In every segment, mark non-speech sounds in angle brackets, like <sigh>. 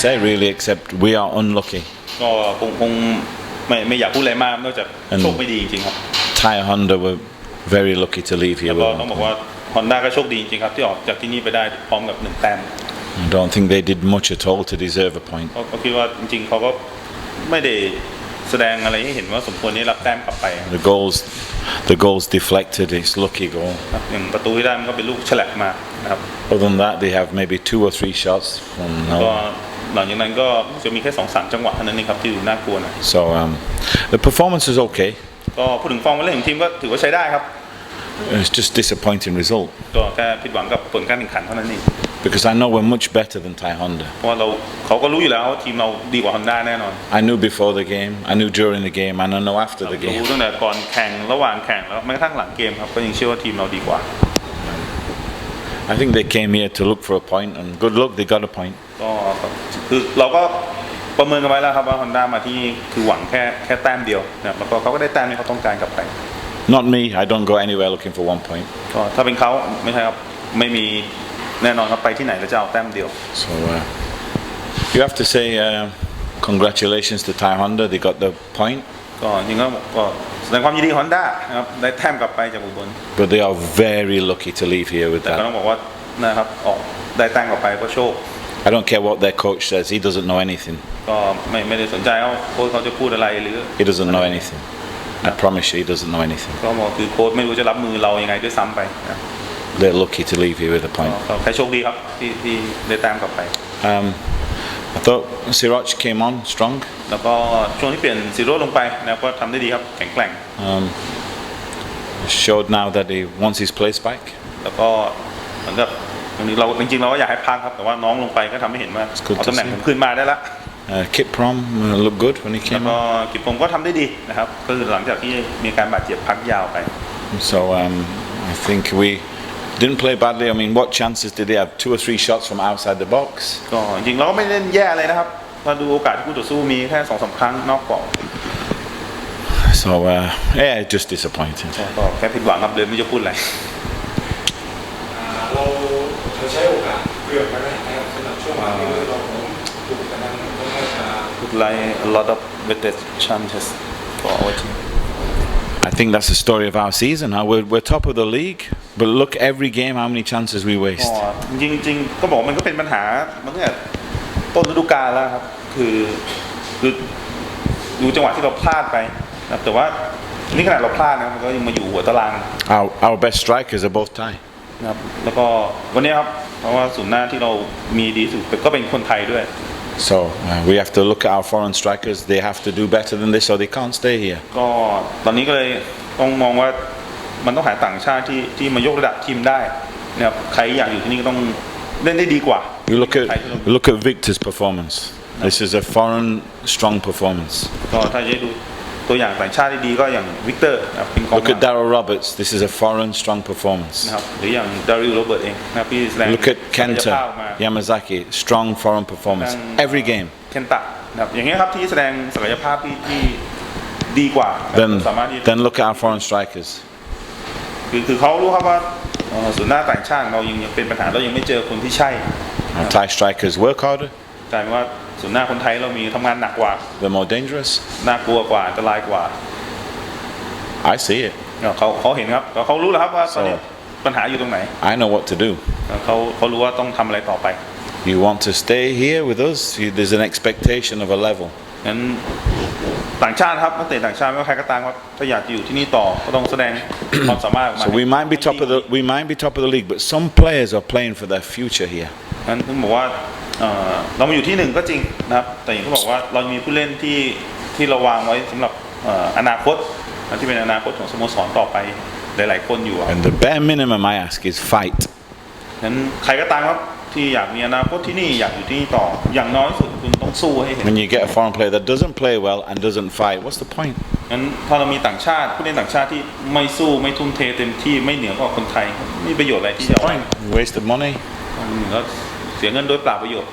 say really, except we are unlucky. ก็คงคงไม่ไม่อยากพูดอะไรมากนอกจาก อืม โชคไม่ดีจริงๆครับ Thai Honda were very lucky to leave here ก็ with ต้อง one บอก point. ว่าฮอนด้าก็โชคดีจริงๆครับที่ออกจากที่นี่ไปได้พร้อมกับหนึ่งแต้ม I don't think they did much at all to deserve a point. ก็ก็คิดว่าจริงๆเขาก็ไม่ได้แสดงอะไรให้เห็นว่าสมควรที่รับแต้มกลับไป The goals, the goals deflected. It's lucky goal. ครับอย่างประตูที่ได้มันก็เป็นลูกฉลับมานะครับ Other than that, they have maybe two or three shots from ก็ now. หลังจากนั้นก็จะมีแค่สองสามจังหวะเท่านั้นเองครับที่ดูน่ากลัวหน่อย So um, the performance is okay. ก็พูดถึงฟอร์มการเล่นของทีมก็ถือว่าใช้ได้ครับ It's just disappointing result ก็แค่ผิดหวังกับผลการแข่งขันเท่านั้นเอง because I know we're much better than Thai Honda. เพราะว่าเราเขาก็รู้อยู่แล้วว่าทีมเราดีกว่าฮอนด้าแน่นอน I knew before the game, I knew during the game, and I know after the รู้ game. ตั้งแต่ก่อนแข่งระหว่างแข่งแล้วแม้กระทั่งหลังเกมครับก็ยังเชื่อว่าทีมเราดีกว่า I think they came here to look for a point, and good luck, they got a point. ก็คือเราก็ประเมินกันไว้แล้วครับว่าฮอนด้ามาที่นี่คือหวังแค่แค่แต้มเดียวนะครับแล้วก็เขาก็ได้แต้มที่เขาต้องการกลับไป Not me, I don't go anywhere looking for one point. ก็ถ้าเป็นเขาไม่ใช่ครับไม่มีแน่นอนครับไปที่ไหนแล้วจะเอาแต้มเดียว So uh, you have to say uh, congratulations to Thai Honda, they got the point, ก็จริงๆก็ก็แสดงความยินดีฮอนด้านะครับได้แต้มกลับไปจากอุบล but they are very lucky to leave here with แต่ก็ต้อ that. งบอกว่านะครับออกได้แต้มกลับไปก็โชค I don't care what their coach says, he doesn't know anything. ก็ไม่ไม่ได้สนใจว่าโค้ชเขาจะพูดอะไรหรือ He doesn't know anything. I promise you, he doesn't know anything. ก็บอกคือโค้ชไม่รู้จะรับมือเรายังไงด้วยซ้ำไปนะ They're lucky to leave here with a ก็ point. ก็แค่โชคดีครับที่ที่ได้แต้มกลับไป Um, I thought Siraj came on strong. แล้วก็ช่วงที่เปลี่ยนซีโร่ลงไปนะครับก็ทำได้ดีครับแข็งแกร่ง Um, showed now that he wants his place back. แล้วก็เหมือนกับตรงนี้เราจริงๆเราก็อยากให้พักครับแต่ว่าน้องลงไปก็ทำให้เห็นว่า good เอา to ตำแหน่ง see. ผมคืนมาได้ละ Uh, Kit Prom uh, looked good when he แล้ว came ก็ on. กิจพงศ์ก็ทำได้ดีนะครับก็คือหลังจากที่มีการบาดเจ็บพักยาวไป So um, I think we didn't play badly. I mean, what chances did they have? Two or three shots from outside the box. ก็จริงๆเราก็ไม่ได้เล่นแย่เลยนะครับเราดูโอกาสที่คู่ต่อสู้มีแค่สองสามครั้งนอกกรอบ <sighs> So uh, yeah, just disappointed. ก็แค่ผิดหวังครับเลยไม่รู้จะพูดอะไร อ่าเราเราใช้โอกาสเกือบไปได้นะครับสำหรับช่วงหลังที่เราผมถูกกระนั้นค่อนข้างจะ like a lot of better chances for our team I think that's the story of our season. Huh? We're, we're top of the league, But look every game how many chances we ก็ waste. จริงๆก็บอกว่ามันก็เป็นปัญหามันตั้งแต่ต้นฤดูกาลแล้วครับ คือคือดูจังหวะที่เราพลาดไปนะครับแต่ว่านี่ขนาดเราพลาดนะมันก็ยังมาอยู่หัวตาราง Our, our best strikers are both Thai. นะครับแล้วก็วันนี้ครับ เพราะว่าศูนย์หน้าที่เรามีดีที่สุดก็เป็นคนไทยด้วย So uh, we have to look at our foreign strikers. They have to do better than this, or they can't stay here. ก็ตอนนี้ก็เลยต้องมองว่า มันต้องหาต่างชาติที่ที่มายกระดับทีมได้นะครับใครอยากอยู่ที่นี่ก็ต้องเล่นได้ดีกว่า You look ไทยที่เรา at look at Victor's performance. This is a foreign strong performance. ก็ถ้าจะดูตัวอย่างต่างชาติที่ดีก็อย่างวิกเตอร์นะครับเป็นกองห Look ลั at ง Daryl Roberts. This is a foreign strong performance. นะครับหรืออย่างดาริลโรเบิร์ตเองนะครับที่แสดง Look at ศักยภาพมา Kenta Yamazaki. Strong foreign performance Then- every game. เคนตะนะครับอย่างเงี้ยครับที่แสดงศักยภาพที่ที่ดีกว่านะครับ Then สามารถที่ then look at our foreign strikers. คือคือเขารู้ครับว่าเอ่อศูนย์หน้าต่างชาติเรายังยังเป็นปัญหาเรายังไม่เจอคนที่ใช่ Our Thai strikers work harder. กลายเป็นว่าศูนย์หน้าคนไทยเรามีทำงานหนักกว่า They're more dangerous. น่ากลัวกว่าอันตรายกว่า I see it. เขาเขาเห็นครับเขารู้แล้วครับว่าตอนนี้ So- ปัญหาอยู่ตรงไหน I know what to do. เขาเขารู้ว่าต้องทำอะไรต่อไป You want to stay here with us? You- There's an expectation of a level. งั้นต่างชาติครับนักเตะต่างชาติไม่ว่าใครก็ตามครับถ้าอยากจะอยู่ที่นี่ต่อก็ต้องแสดงความสามารถออกมา So we might be top of the we might be top of the league, but some players are playing for their future here. งั้นผมบอกว่าเอ่อเรามาอยู่ที่หนึ่งก็จริงนะครับ แต่อย่างที่บอกว่าเรามีผู้เล่นที่ที่เราวางไว้สำหรับเอ่ออนาคตและที่เป็นอนาคตของสโมสรต่อไปหลายๆคนอยู่อะ And the bare minimum I ask is fight. งั้นใครก็ตามครับ ที่อยากมีอนาคตที่นี่อยากอยู่ที่นี่ต่ออย่างน้อยที่สุดคุณต้องสู้ให้เห็น When you get a foreign player that doesn't play well and doesn't fight, what's the point? งั้นถ้าเรามีต่างชาติผู้เล่นต่างชาติที่ไม่สู้ไม่ทุ่มเทเต็มที่ไม่เหนือกว่าคนไทยไม่มีประโยชน์อะไรที่จะเอา Point. Waste of money. แล้วเสียเงินโดยเปล่าประโยชน์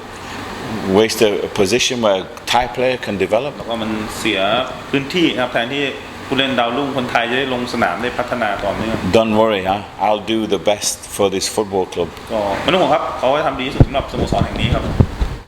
Waste a, a position where a Thai player can develop. แล้วก็มันเสียพื้นที่นะครับแทนที่ ผู้เล่นดาวรุ่งคนไทยจะได้ลงสนามได้พัฒนาต่อเนื่อง Don't worry, huh? I'll do the best for this football club. ก็ไม่ต้องห่วงครับเขาจะทำดีที่สุดสำหรับสโมสรแห่งนี้ครับ